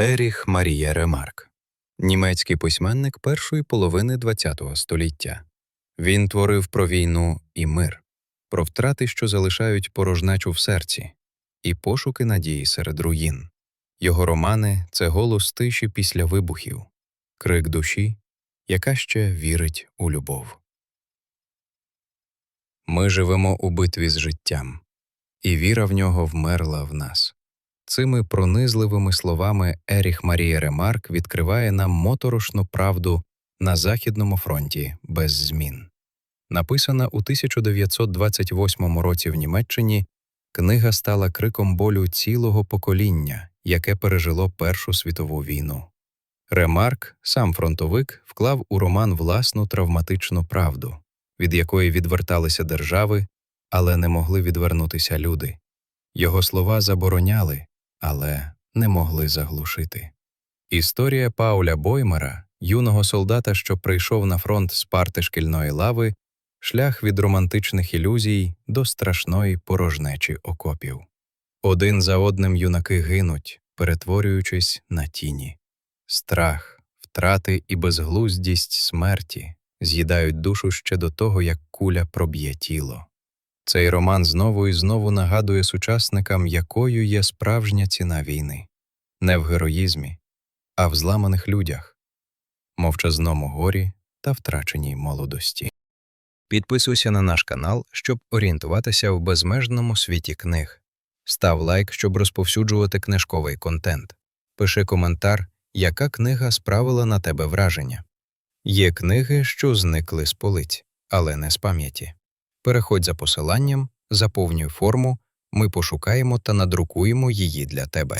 Еріх Марія Ремарк, німецький письменник першої половини ХХ століття. Він творив про війну і мир, про втрати, що залишають порожнечу в серці, і пошуки надії серед руїн. Його романи це голос тиші після вибухів, крик душі, яка ще вірить у любов. Ми живемо у битві з життям, і віра в нього вмерла в нас. Цими пронизливими словами Еріх Марія Ремарк відкриває нам моторошну правду на Західному фронті без змін. Написана у 1928 році в Німеччині, книга стала криком болю цілого покоління, яке пережило Першу світову війну. Ремарк, сам фронтовик, вклав у роман власну травматичну правду, від якої відверталися держави, але не могли відвернутися люди. Його слова забороняли, але не могли заглушити. Історія Пауля Боймера, юного солдата, що прийшов на фронт з парти шкільної лави, шлях від романтичних ілюзій до страшної порожнечі окопів. Один за одним юнаки гинуть, перетворюючись на тіні. Страх, втрати і безглуздість смерті з'їдають душу ще до того, як куля проб'є тіло. Цей роман знову і знову нагадує сучасникам, якою є справжня ціна війни не в героїзмі, а в зламаних людях, мовчазному горі та втраченій молодості. Підписуйся на наш канал, щоб орієнтуватися в безмежному світі книг. Став лайк, щоб розповсюджувати книжковий контент. Пиши коментар, яка книга справила на тебе враження. Є книги, що зникли з полиць, але не з пам'яті. Переходь за посиланням, заповнюй форму, ми пошукаємо та надрукуємо її для тебе.